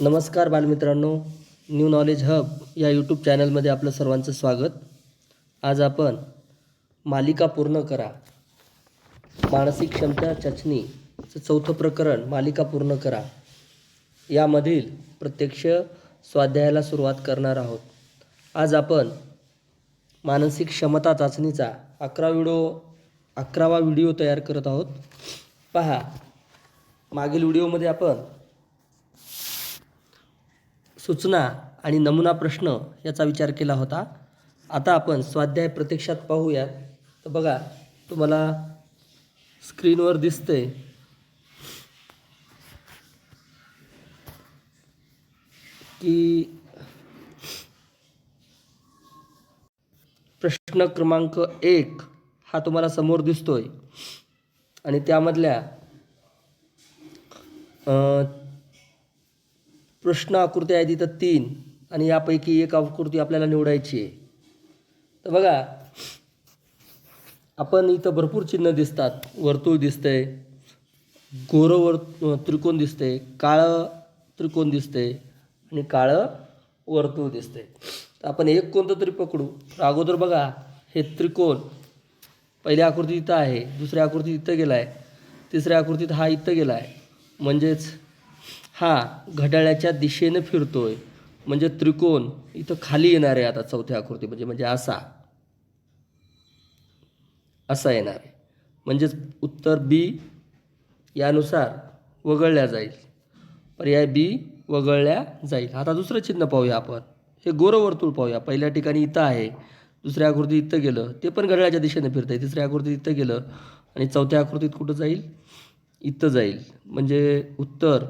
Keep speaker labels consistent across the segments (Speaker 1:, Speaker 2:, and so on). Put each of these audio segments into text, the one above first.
Speaker 1: नमस्कार बालमित्रांनो new knowledge hub या यूट्यूब चॅनलमध्ये आपलं सर्वांचं स्वागत. आज आपण मालिका पूर्ण करा. मानसिक क्षमता चाचणीचं चौथं प्रकरण मालिका पूर्ण करा. यामधील प्रत्यक्ष स्वाध्यायाला सुरुवात करणार आहोत. आज आपण मानसिक क्षमता चाचणीचा अकरा व्हिडिओ अकरावा व्हिडिओ तयार करत आहोत. पहा मागील व्हिडिओमध्ये आपण सूचना आणि नमुना प्रश्न याचा विचार केला होता. आता आपण स्वाध्याय प्रत्यक्षात पाहूयात. तर बघा तुम्हाला स्क्रीनवर दिसतंय. की प्रश्न क्रमांक एक हा तुम्हाला समोर दिसतोय. आणि त्यामधल्या प्रश्न आकृती आहे तिथं तीन आणि यापैकी एक आकृती आपल्याला निवडायची आहे. तर बघा आपण इथं भरपूर चिन्ह दिसतात. वर्तुळ दिसतंय गोरं वर त्रिकोण दिसतंय काळं त्रिकोण दिसतंय आणि काळं वर्तुळ दिसतंय. तर आपण एक कोणतं तरी पकडू. तर अगोदर बघा हे त्रिकोण पहिल्या आकृती इथं आहे दुसऱ्या आकृती इथं गेला आहे तिसऱ्या आकृतीत हा इथं गेला आहे म्हणजेच हा घड्याळाच्या दिशेनं फिरतो आहे म्हणजे त्रिकोण इथं खाली येणार आहे आता चौथ्या आकृती म्हणजे म्हणजे असा. असा येणार आहे. म्हणजेच उत्तर बी यानुसार वगळल्या जाईल. पर्याय बी वगळल्या जाईल. आता दुसरं चिन्ह पाहूया आपण. हे गोरवर्तुळ पाहूया. पहिल्या ठिकाणी इथं आहे. दुसऱ्या आकृतीत इथं गेलं. ते पण घड्याळाच्या दिशेनं फिरतं आहे तिसऱ्या आकृतीत इथं गेलं. आणि चौथ्या आकृतीत कुठं जाईल? इथं जाईल. म्हणजे उत्तर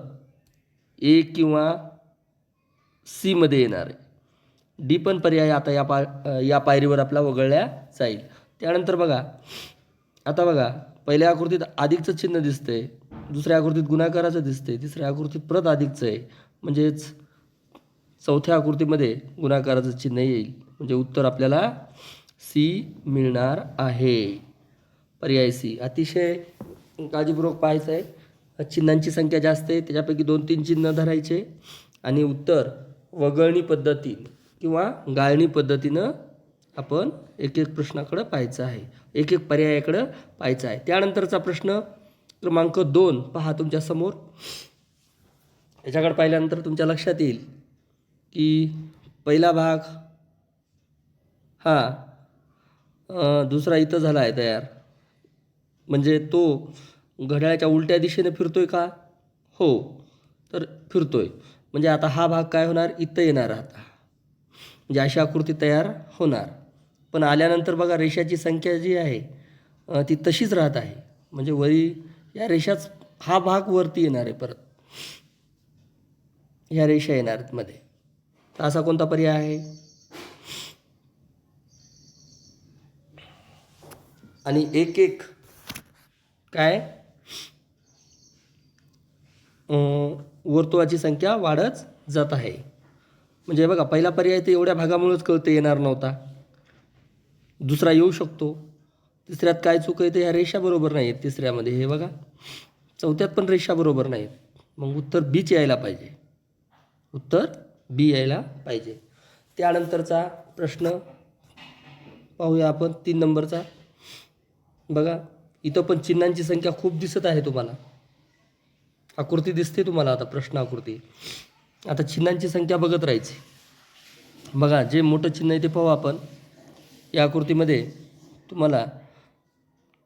Speaker 1: ए किंवा सीमध्ये येणार आहे. डी पण पर्याय आता या पा या पायरीवर आपला वगळल्या जाईल. त्यानंतर बघा आता बघा पहिल्या आकृतीत अधिकचं चिन्ह दिसतंय दुसऱ्या आकृतीत गुणाकाराचं दिसतंय तिसऱ्या आकृतीत परत अधिकचं आहे. म्हणजेच चौथ्या आकृतीमध्ये गुणाकाराचं चिन्ह येईल. म्हणजे उत्तर आपल्याला सी मिळणार आहे. पर्याय सी. अतिशय काळजीपूर्वक पाहायचं आहे. चिन्हांची संख्या जास्त आहे त्याच्यापैकी दोन तीन चिन्ह धरायचे. आणि उत्तर वगळणी पद्धतीनं किंवा गाळणी पद्धतीनं आपण एक एक प्रश्नाकडं पाहायचं आहे. एक एक पर्यायाकडं पाहायचं आहे. त्यानंतरचा प्रश्न क्रमांक दोन पहा तुमच्यासमोर याच्याकडे पाहिल्यानंतर तुमच्या लक्षात येईल की पहिला भाग हा दुसरा इथं झाला आहे तयार. म्हणजे तो घड्याळाच्या उलट्या दिशेने आहे का? हो तर फिरतो आहे म्हणजे आता हा भाग काय होणार? इथं येणार आता. म्हणजे अशी आकृती तयार होणार. पण आल्यानंतर बघा रेषाची संख्या जी आहे ती तशीच राहत आहे. म्हणजे वरी या रेषाच हा भाग वरती येणार आहे परत. ह्या रेषा येणार मध्ये. तर असा कोणता पर्याय आहे? आणि एक एक. काय? वर्तुळाची संख्या वाढत जात आहे. म्हणजे बघा पहिला पर्याय ते एवढ्या भागामुळेच कळते येणार नव्हता. दुसरा येऊ शकतो. तिसऱ्यात काय चूक आहे तर ह्या रेषा बरोबर नाही आहेत तिसऱ्यामध्ये. हे बघा. चौथ्यात पण रेषा बरोबर नाहीत मग उत्तर बीच यायला पाहिजे. उत्तर बी यायला पाहिजे. त्यानंतरचा प्रश्न पाहूया आपण. तीन नंबरचा. बघा इथं पण चिन्हांची संख्या खूप दिसत आहे तुम्हाला. आकृती दिसते तुम्हाला आता प्रश्न आकृती. आता चिन्हांची संख्या बघत राहायची. बघा जे मोठं चिन्ह आहे ते पाहू आपण. या आकृतीमध्ये तुम्हाला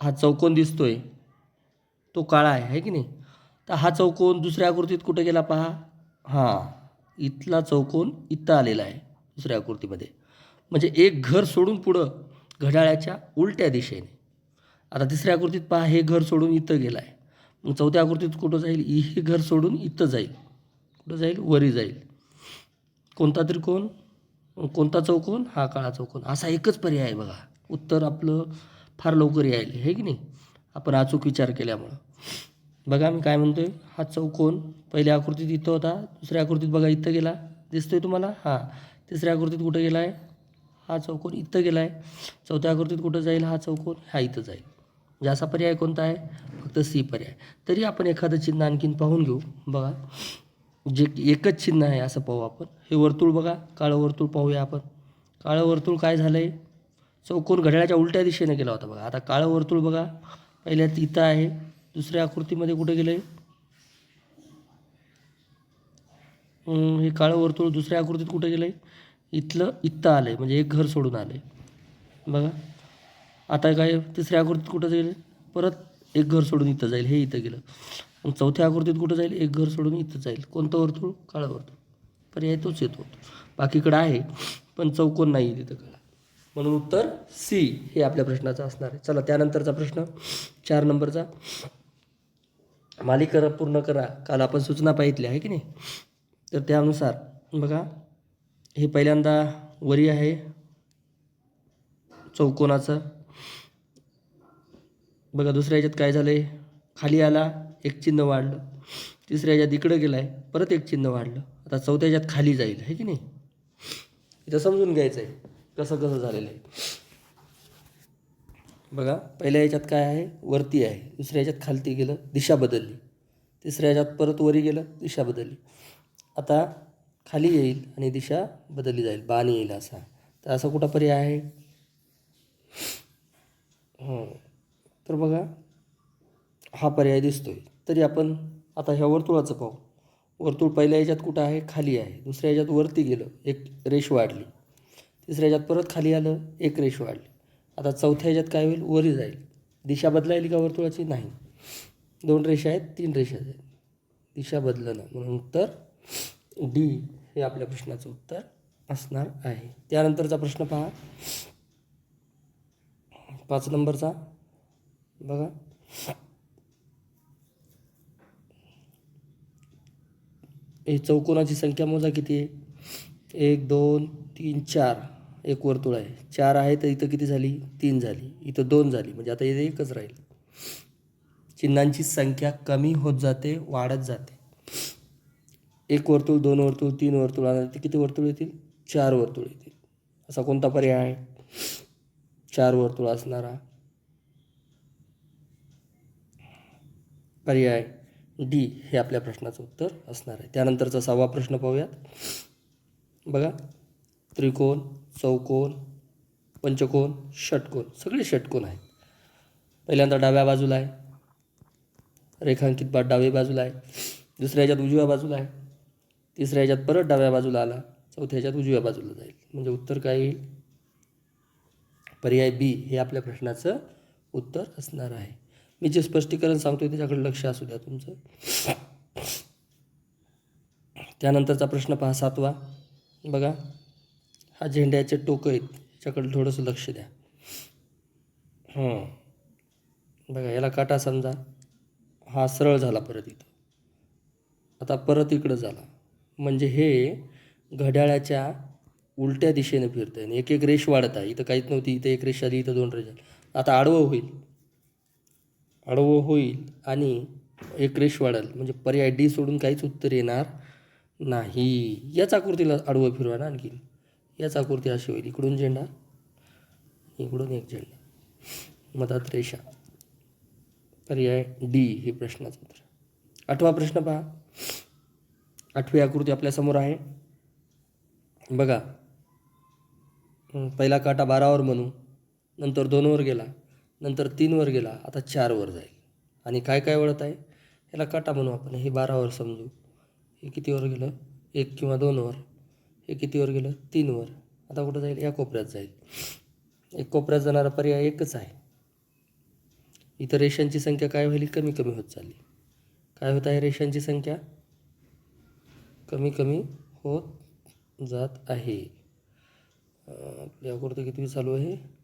Speaker 1: हा चौकोन दिसतो आहे तो काळा आहे है की नाही? तर हा चौकोन दुसऱ्या आकृतीत कुठं गेला पहा? हां इथला चौकोन इथं आलेला आहे दुसऱ्या आकृतीमध्ये. म्हणजे एक घर सोडून पुढं घड्याळाच्या उलट्या दिशेने. आता तिसऱ्या आकृतीत पहा हे घर सोडून इथं गेलं आहे. मग चौथ्या आकृतीत कुठं जाईल? इ- हे घर सोडून इथं जाईल. कुठं जाईल? वरी जाईल. कोणता त्रिकोण? कोणता चौकोन? हा काळा चौकोन. असा एकच पर्याय आहे बघा. उत्तर आपलं फार लवकर यायला हे की नाही? आपण अचूक विचार केल्यामुळं. बघा मी काय म्हणतो आहे हा चौकोन पहिल्या आकृतीत इथं होता. दुसऱ्या आकृतीत बघा इथं गेला. दिसतोय तुम्हाला? हां. तिसऱ्या आकृतीत कुठं गेला आहे हा चौकोन इथं गेला आहे चौथ्या आकृतीत कुठं जाईल? हा चौकोन हा इथं जाईल. म्हणजे असा पर्याय कोणता आहे? फक्त सी पर्याय. तरी आपण एखादं चिन्ह आणखीन पाहून घेऊ. बघा. जे एकच चिन्ह आहे असं पाहू आपण. हे वर्तुळ बघा. काळं वर्तुळ पाहूया आपण. काळं वर्तुळ काय झालं आहे चौकोन घड्याळाच्या उलट्या दिशेने गेला होता बघा. आता काळं वर्तुळ बघा. पहिल्यात इथं आहे. दुसऱ्या आकृतीमध्ये कुठे गेलं आहे हे काळं वर्तुळ दुसऱ्या आकृतीत कुठे गेलं आहे इथलं इथं आलं आहे म्हणजे एक घर सोडून आलं आहे बघा. आता काय तिसऱ्या आकृतीत कुठं जाईल? परत एक घर सोडून इथं जाईल. हे इथं गेलं. मग चौथ्या आकृतीत कुठं जाईल? एक घर सोडून इथं जाईल. कोणतं वर्तुळ? काळं वर्तुळ. पर्याय तोच येतो. बाकीकडं आहे पण चौकोन नाही तिथं काळा. म्हणून उत्तर सी हे आपल्या प्रश्नाचं असणार आहे. चला त्यानंतरचा प्रश्न चार नंबरचा. मालिका पूर्ण करा. काल आपण सूचना पाहितल्या आहे की नाही? तर त्यानुसार बघा हे पहिल्यांदा वरी आहे. चौकोनाचं. बघा दुसऱ्या याच्यात काय झालं आहे खाली आला एक चिन्ह वाढलं. तिसऱ्या याच्यात इकडं गेला आहे परत एक चिन्ह वाढलं. आता चौथ्या याच्यात खाली जाईल आहे की नाही? इथं समजून घ्यायचं आहे कसं कसं झालेलं आहे. बघा पहिल्या याच्यात काय आहे? वरती आहे. दुसऱ्या याच्यात खालती गेलं दिशा बदलली. तिसऱ्या याच्यात परत वरी गेलं दिशा बदलली. आता खाली येईल आणि दिशा बदलली जाईल बाण येईल असा. तर असा कुठं पर्याय आहे? हं. तर बघा हा पर्याय दिसतो आहे तरी आपण आता ह्या वर्तुळाचं पाहू. वर्तुळ पहिल्या याच्यात कुठं आहे? खाली आहे. दुसऱ्या याच्यात वरती गेलं एक रेष वाढली. तिसऱ्या याच्यात परत खाली आलं एक रेष वाढली. आता चौथ्या याच्यात काय होईल? वरी जाईल. दिशा बदलायली का वर्तुळाची? नाही. दोन रेषा आहेत तीन रेषा आहेत. दिशा बदलणं म्हणून उत्तर डी हे आपल्या प्रश्नाचं उत्तर असणार आहे. त्यानंतरचा प्रश्न पहा. पाच नंबरचा. बघा. हे चौकोनाची संख्या मोजा किती आहे? एक दोन तीन चार. एक वर्तुळ आहे. चार आहे तर इथं किती झाली? तीन झाली. इथं दोन झाली. म्हणजे आता इथे एकच राहील. चिन्हांची संख्या कमी होत जाते वाढत जाते. एक वर्तुळ दोन वर्तुळ तीन वर्तुळ. आणि ते किती वर्तुळ येतील? चार वर्तुळ येतील. असा कोणता पर्याय आहे? चार वर्तुळ असणारा पर्याय डी हे आपल्या प्रश्नाचं उत्तर असणार आहे. त्यानंतरचा सहावा प्रश्न पाहूयात. बघा. त्रिकोण चौकोन पंचकोन षटकोन सगळे षटकोन आहेत. पहिल्यांदा डाव्या बाजूला आहे. रेखांकित बाद डावी बाजूला आहे. दुसऱ्या ह्याच्यात उजव्या बाजूला आहे. तिसऱ्या ह्याच्यात परत डाव्या बाजूला आला. चौथ्या ह्याच्यात उजव्या बाजूला जाईल. म्हणजे उत्तर काय येईल? पर्याय बी हे आपल्या प्रश्नाचं उत्तर असणार आहे. मी जे स्पष्टीकरण सांगतो त्याच्याकडे लक्ष असू द्या तुमचं. त्यानंतरचा प्रश्न पहा सातवा. बघा हा झेंड्याचे टोकं आहेत त्याच्याकडे थोडंसं लक्ष द्या. हं. बघा याला काटा समजा. हा सरळ झाला परत इथं. आता परत इकडं झाला. म्हणजे हे घड्याळाच्या उलट्या दिशेने फिरतं आहे एक एक रेष वाढत आहे. इथं काहीच नव्हती इथं एक रेष आली इथं दोन रेष आता आडवं होईल. आडवं होईल आणि एक रेष वाढेल. म्हणजे पर्याय डी सोडून काहीच उत्तर येणार नाही. याच आकृतीला आडवं फिरवा ना आणखी याच आकृती अशी होईल. इकडून झेंडा इकडून एक झेंडा. मधात रेषा. पर्याय डी हे प्रश्नाचं उत्तर. आठवा प्रश्न पहा. आठवी आकृती आपल्यासमोर आहे. बघा. पहिला काटा बारावर म्हणू. नंतर दोनवर गेला. नंतर तीनवर गेला आता चारवर जाईल. आणि काय काय वळत आहे? याला काटा म्हणू आपण. हे बारावर समजू. हे कितीवर गेलं? एक किंवा दोनवर हे कितीवर गेलं? तीनवर आता कुठं जाईल? या कोपऱ्यात जाईल. एक कोपऱ्यात जाणारा पर्याय एकच आहे. इथं रेषांची संख्या काय व्हायली? कमी कमी होत चालली. काय होत आहे रेषांची संख्या? कमी कमी होत जात आहे. आपल्या आपली किती चालू आहे?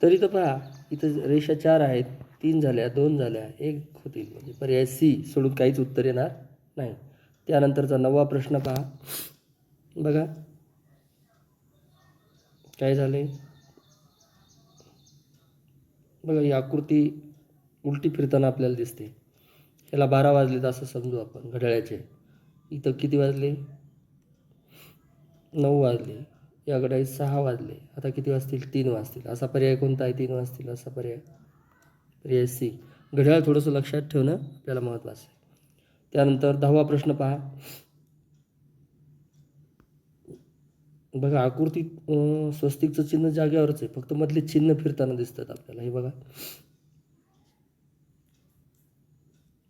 Speaker 1: तरी तर पहा इथं रेषा चार आहेत तीन झाल्या दोन झाल्या एक होतील. म्हणजे पर्याय सी सोडून काहीच उत्तर येणार नाही. त्यानंतरचा नववा प्रश्न पहा. बघा. काय झाले बघा ही आकृती उलटी फिरताना आपल्याला दिसते. याला बारा वाजलेत असं समजू आपण घड्याळ्याचे इथं किती वाजले? नऊ वाजले. या घड्याळी सहा वाजले. आता किती वाजतील? तीन वाजतील. असा पर्याय कोणता आहे? तीन वाजतील असा पर्याय. पर्याय सी. घड्याळ थोडंसं लक्षात ठेवणं आपल्याला महत्त्वाचं आहे. त्यानंतर दहावा प्रश्न पहा. बघा आकृती स्वस्तिकचं चिन्ह जागेवरच आहे. फक्त मधले चिन्ह फिरताना दिसतात आपल्याला. हे बघा.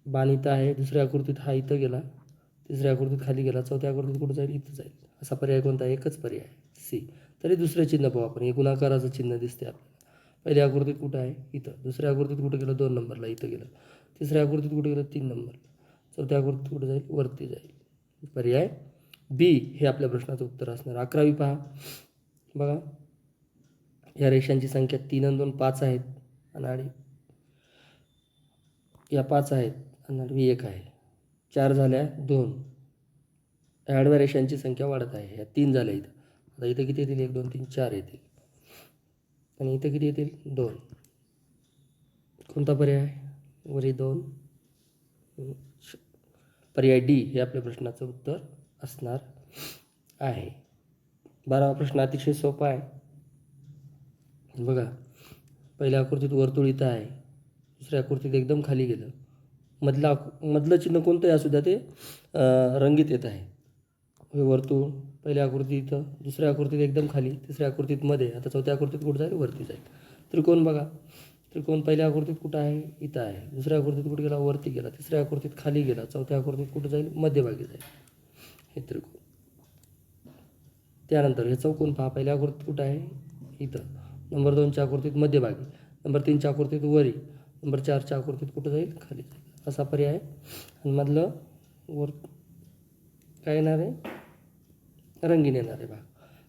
Speaker 1: बाण इथं आहे. दुसऱ्या आकृतीत हा इथं गेला. तिसऱ्या आकृतीत खाली गेला चौथ्या आकृतीत कुठं जाईल? इथं जाईल. असा पर्याय कोणता? एकच पर्याय सी तरी दुसरं चिन्ह पाहू आपण. हे गुणाकाराचं चिन्ह दिसते आपल्याला. पहिल्या आकृतीत कुठं आहे? इथं. दुसऱ्या आकृतीत कुठं गेलं? दोन नंबरला इथं गेलं. तिसऱ्या आकृतीत कुठं गेलं? तीन नंबरला चौथ्या आकृतीत कुठं जाईल? वरती जाईल. पर्याय बी हे आपल्या प्रश्नाचं उत्तर असणार. अकरावी पहा. बघा. या रेषांची संख्या तीन आणि दोन पाच आहेत. आणि या पाच आहेत. आणि एक आहे. चार झाल्या दोन. या संख्या वाढत आहे. या तीन झाल्या इथं. आता इथं किती येतील? एक दोन तीन चार येतील. आणि इथं किती येतील? दोन. कोणता पर्याय? वरी दोन. श- पर्याय डी हे आपल्या प्रश्नाचं उत्तर असणार आहे. बारावा प्रश्न अतिशय सोपा आहे. बघा. पहिल्या आकृतीत वर्तुळ इथं आहे. दुसऱ्या आकृतीत एकदम खाली गेलं. मधला मधलं चिन्ह कोणतंही असू द्या ते रंगीत येत आहे. हे वर्तुळ पहिल्या आकृती इथं दुसऱ्या आकृतीत एकदम खाली तिसऱ्या आकृतीत मध्ये आता चौथ्या आकृतीत कुठं जाईल वरती जाईल. त्रिकोण बघा. त्रिकोण पहिल्या आकृतीत कुठं आहे? इथं आहे. दुसऱ्या आकृतीत कुठे गेला? वरती गेला. तिसऱ्या आकृतीत खाली गेला. चौथ्या आकृतीत कुठं जाईल? मध्यभागी जाईल. हे त्रिकोण. त्यानंतर हे चौकोन पहा. पहिल्या आकृतीत कुठं आहे? इथं. नंबर दोनच्या आकृतीत मध्यभागी. नंबर तीनच्या आकृतीत वरी. नंबर चारच्या आकृतीत कुठं जाईल? खाली जाईल. असा पर्याय आणि मधलं वर काय येणार आहे? रंगीन येणार आहे बा.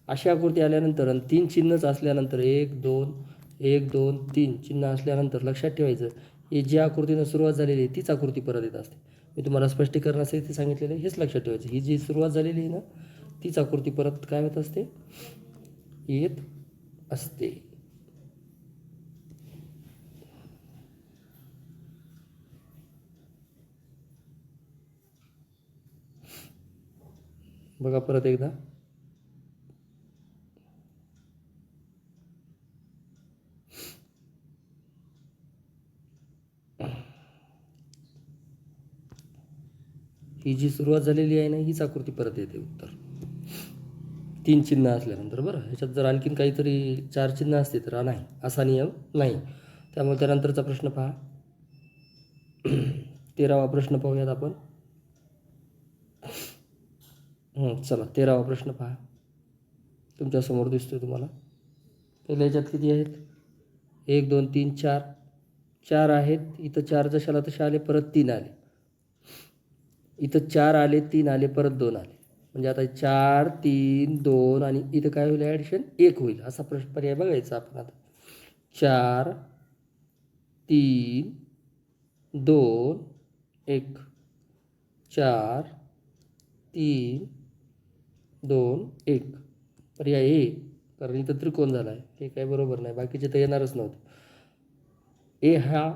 Speaker 1: अशी आकृती आल्यानंतर आणि तीन चिन्हच असल्यानंतर एक दोन एक दोन तीन चिन्ह असल्यानंतर लक्षात ठेवायचं हे जी आकृतीनं सुरुवात झालेली आहे तीच आकृती परत येत असते. मी तुम्हाला स्पष्टीकरणासाठी ते सांगितलेलं आहे हेच लक्षात ठेवायचं. ही जी सुरुवात झालेली आहे ना तीच आकृती परत काय होत असते? येत असते. बघा परत एकदा. ही जी सुरुवात झालेली आहे ना हीच आकृती परत येते उत्तर. तीन चिन्ह असल्यानंतर बरं ह्याच्यात जर आणखीन काहीतरी चार चिन्ह असते तर नाही असा नियम नाही. त्यामुळे त्यानंतरचा प्रश्न पहा. तेरावा प्रश्न पाहूयात आपण. हो, चला तेरावा प्रश्न पहा. तुमच्यासमोर दिसतोय तुम्हाला. पहिल्या याच्यात किती आहेत? एक दोन तीन चार. चार आहेत. इथं चार जशाला तसे आले परत तीन आले. इथं चार आले तीन आले परत दोन आले. म्हणजे आता चार तीन दोन आणि इथं काय होईल? ॲडिशन एक होईल. असा प्रश्न पर्याय बघायचा आपण आता. चार तीन दोन एक. चार तीन दोन एक. पर्याय ए. कारण इथं त्रिकोण झाला आहे हे काय बरोबर नाही. बाकीचे तर येणारच नव्हते. ए हा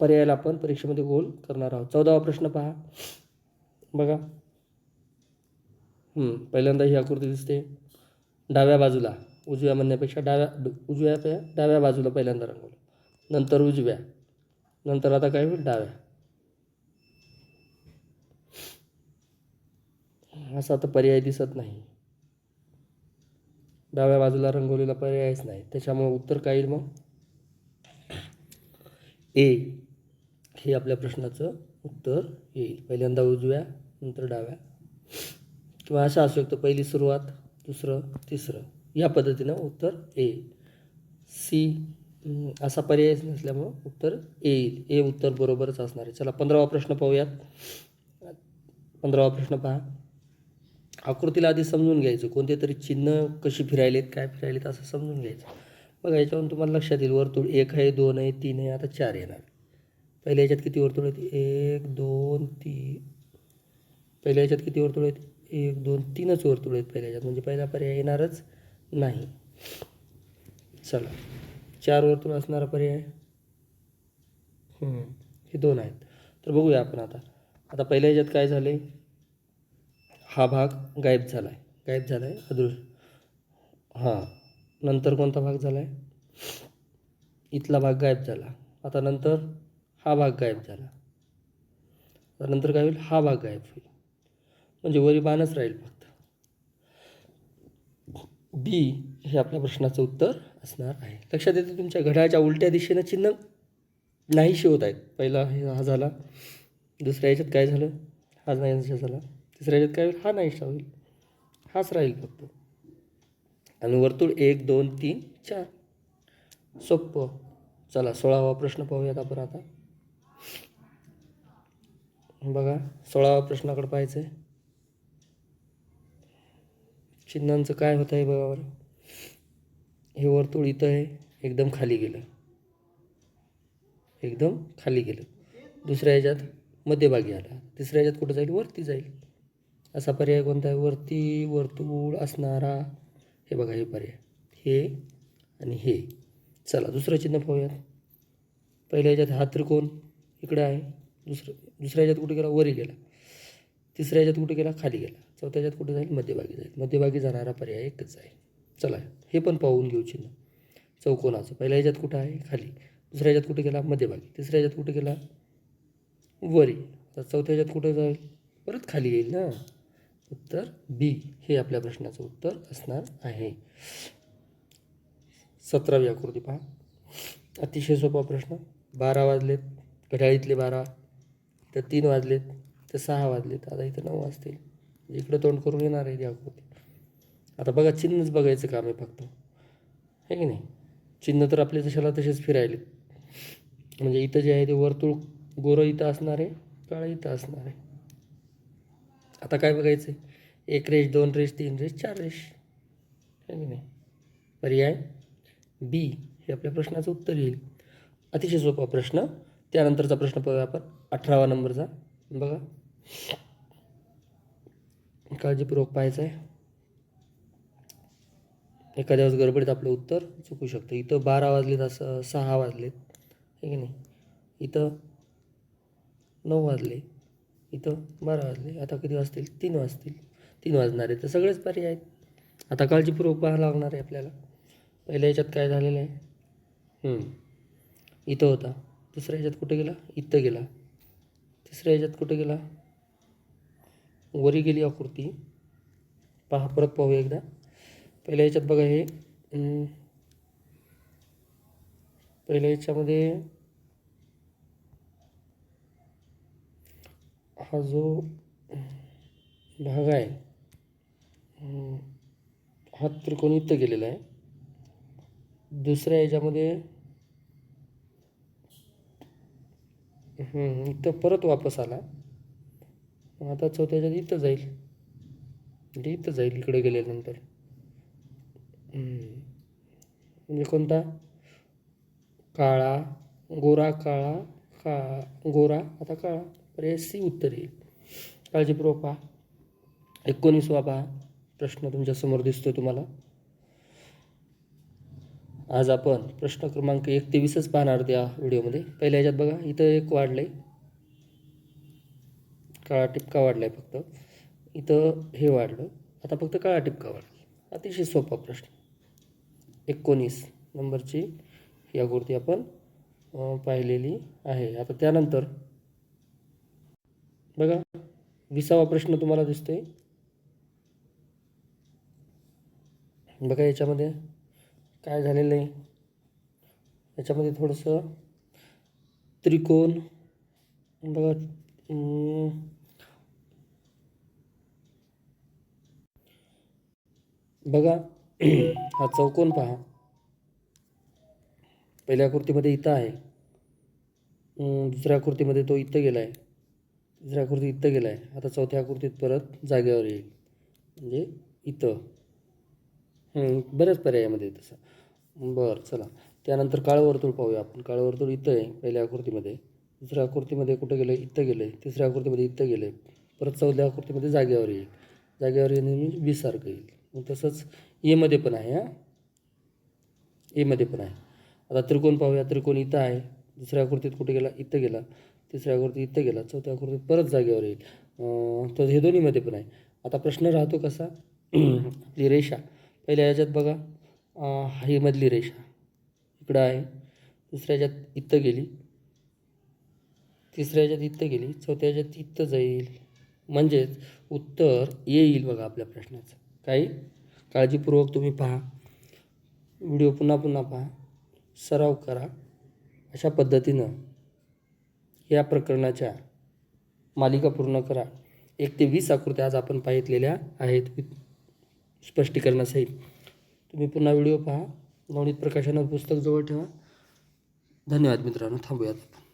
Speaker 1: पर्यायाला आपण परीक्षेमध्ये गोल करणार आहोत. चौदावा प्रश्न पहा. बघा. पहिल्यांदा ही आकृती दिसते. डाव्या बाजूला. उजव्या म्हणण्यापेक्षा डाव्या उजव्या डाव्या बाजूला पहिल्यांदा रंगवलं. नंतर उजव्या. नंतर आता काय होईल? डाव्या. असा तर पर्याय दिसत नाही. डाव्या बाजूला रंगवलेला पर्यायच नाही. त्याच्यामुळे उत्तर काय येईल मग? ए. हे आपल्या प्रश्नाचं उत्तर येईल. पहिल्यांदा उजव्या नंतर डाव्या. किंवा असं असू शकतं पहिली सुरुवात दुसरं तिसरं. या पद्धतीनं उत्तर ए. सी. असा पर्यायच नसल्यामुळं उत्तर ए येईल. ए उत्तर बरोबरच असणार आहे. चला पंधरावा प्रश्न पाहूयात. पंधरावा प्रश्न पहा. आकृतीला आधी समजून घ्यायचं. कोणते तरी चिन्ह कशी फिरायलेत काय फिरायलेत असं समजून घ्यायचं. बघा याच्यावरून तुम्हाला लक्षात येईल वर्तुळ एक आहे दोन आहे तीन आहे आता चार येणार. पहिल्या याच्यात किती वर्तुळ आहेत? एक दोन तीन. पहिल्या याच्यात किती वर्तुळ आहेत? एक दोन तीनच वर्तुळ आहेत पहिल्या याच्यात. म्हणजे पहिला पर्याय येणारच नाही. चला. चार वर्तुळ असणारा पर्याय? हे दोन आहेत. तर बघूया आपण आता. आता पहिल्या याच्यात काय झाले हा भाग गायब झाला आहे गायब झाला आहे अदृश हां. नंतर कोणता भाग झाला आहे इथला भाग गायब झाला. आता नंतर हा भाग गायब झाला. आता नंतर काय होईल? हा भाग गायब होईल. म्हणजे वरी बाणच राहील फक्त. बी हे आपल्या प्रश्नाचं उत्तर असणार आहे. लक्षात येतं तुमच्या घड्याळाच्या उलट्या दिशेनं चिन्ह नाहीशी होत आहेत. पहिला हे हा झाला. दुसऱ्या याच्यात काय झालं? हा नाही झाला. तिसऱ्या ह्याच्यात काय होईल? हा नाहीसा होईल. हाच राहील फक्त. आणि वर्तुळ एक दोन तीन चार. सोपं चला सोळावा प्रश्न पाहूयात आपण आता. बघा सोळावा प्रश्नाकडे पाहायचं आहे चिन्हांचं काय होतं आहे बघा बरं. हे वर्तुळ इथं आहे एकदम खाली गेलं. एकदम खाली गेलं. दुसऱ्या ह्याच्यात मध्यभागी आला. तिसऱ्या ह्याच्यात कुठं जाईल? वरती जाईल. असा पर्याय कोणता आहे? वरती वर्तुळ असणारा हे बघा हे पर्याय. हे आणि हे. चला दुसरं चिन्ह पाहूयात. पहिल्या ह्याच्यात हा त्रिकोण इकडे आहे. दुसरं दुसऱ्या ह्याच्यात कुठे गेला? वरी गेला. तिसऱ्या ह्याच्यात कुठे गेला? खाली गेला. चौथ्या ह्याच्यात कुठे जाईल? मध्यभागी जाईल. मध्यभागी जाणारा पर्याय एकच आहे. चला हे पण पाहून घेऊ चिन्ह. चौकोनाचं. पहिल्या ह्याच्यात कुठं आहे? खाली. दुसऱ्या ह्याच्यात कुठे गेला? मध्यभागी. तिसऱ्या ह्याच्यात कुठे गेला? वरी. तर चौथ्या ह्याच्यात कुठं जाईल? परत खाली येईल ना? उत्तर बी हे आपल्या प्रश्नाचं उत्तर असणार आहे. सतरावी आकृती पहा. अतिशय सोपा प्रश्न. बारा वाजलेत घड्याळीतले बारा तर तीन वाजलेत तर सहा वाजलेत. आता इथं नऊ वाजतील. इकडं तोंड करून येणार आहे ती आकृती. आता बघा चिन्हच बघायचं काम आहे फक्त. आहे की नाही? चिन्ह तर आपले जशाला तसेच फिरायले म्हणजे इथं जे आहे ते वर्तुळ गोरं इथं असणार आहे काळं इथं असणार आहे. आता काय बघायचं आहे एक रेष दोन रेष तीन रेष चार रेष. आहे की नाही. पर्याय बी हे आपल्या प्रश्नाचं उत्तर येईल. अतिशय सोपा प्रश्न. त्यानंतरचा प्रश्न पाहूया आपण. अठरावा नंबरचा. बघा. काळजीपूर्वक पाहायचं आहे एखाद्या वेळेस गडबडीत आपलं उत्तर चुकू शकतं. इथं बारा वाजलेत असं सहा वाजलेत. आहे की नाही? इथं नऊ वाजले. इथं बारा वाजले. आता किती वाजतील? तीन वाजतील. तीन वाजणार आहे. तर सगळेच पर्याय आहेत. आता काळजीपूर्वक पाहावं लागणार आहे आपल्याला. पहिल्या याच्यात काय झालेलं आहे? इथं होता. दुसऱ्या याच्यात कुठे गेला? इथं गेला. तिसऱ्या याच्यात कुठे गेला? वरी गेली आकृती. पहा परत पाहू एकदा. पहिल्या याच्यात बघा हे. पहिल्या याच्यामध्ये हा जो भाग आहे हा त्रिकोण इथं गेलेला आहे. दुसऱ्या याच्यामध्ये इथं परत वापस आला. मग आता चौथ्या याच्यात इथं जाईल. म्हणजे इथं जाईल इकडे गेल्यानंतर. म्हणजे कोणता? काळा गोरा काळा का गोरा आता काळा. पर्याय उत्तरे उत्तर येईल काळजीपूर्वक पहा एकोणीसवा पहा प्रश्न तुमच्यासमोर दिसतोय तुम्हाला. आज आपण प्रश्न क्रमांक एक ते वीसच पाहणार त्या व्हिडिओमध्ये. पहिल्या ह्याच्यात बघा इथं एक वाढलं आहे काळा टिपका वाढला आहे फक्त. इथं हे वाढलं. आता फक्त काळा टिपका वाढला. अतिशय सोपा प्रश्न. एकोणीस नंबरची या गोष्टी आपण पाहिलेली आहे. आता त्यानंतर बघा विसावा प्रश्न तुम्हाला दिसतोय. बघा याच्यामध्ये काय झालेलं आहे. याच्यामध्ये थोडंसं त्रिकोण बघा बघा हा चौकोन पहा. पहिल्या कुर्तीमध्ये इथं आहे. दुसऱ्या कुर्तीमध्ये तो इथं गेला आहे तिसऱ्या आकृतीत इथं गेला आहे आता चौथ्या आकृतीत परत जागेवर येईल. म्हणजे इथं. बऱ्याच पर्यायामध्ये तसं. बरं चला. त्यानंतर काळं वर्तुळ पाहूया आपण. काळं वर्तुळ इथं आहे पहिल्या आकृतीमध्ये. दुसऱ्या आकृतीमध्ये कुठं गेलं इथं गेलं आहे तिसऱ्या आकृतीमध्ये इथं गेलं आहे परत चौथ्या आकृतीमध्ये जागेवर येईल. जागेवर येणे म्हणजे वीससारखं येईल. मग तसंच एमध्ये पण आहे हां? एमध्ये पण आहे. आता त्रिकोण पाहूया. त्रिकोण इथं आहे. दुसऱ्या आकृतीत कुठे गेला? इथं गेला. तिसऱ्या आकृती इथं गेला चौथ्या आकृतीत परत जागेवर येईल. तर हे दोन्हीमध्ये पण आहे. आता प्रश्न राहतो कसा? आपली रेषा पहिल्या याच्यात बघा ही मधली रेषा इकडं आहे. दुसऱ्या याच्यात इथं गेली. तिसऱ्या याच्यात इथं गेली. चौथ्या याच्यात इथं जाईल. म्हणजेच उत्तर येईल बघा आपल्या प्रश्नाचं. काही काळजीपूर्वक तुम्ही पहा. व्हिडिओ पुन्हा पुन्हा पहा. सराव करा. अशा पद्धतीनं या प्रकरणाच्या मालिका पूर्ण करा. एक ते वीस आकृत्या आज आपण पाहितलेल्या आहेत. स्पष्टीकरणासहित. तुम्ही पुन्हा व्हिडिओ पहा. नवनीत प्रकाशनात पुस्तक जवळ ठेवा. धन्यवाद मित्रांनो. थांबूयात आपण.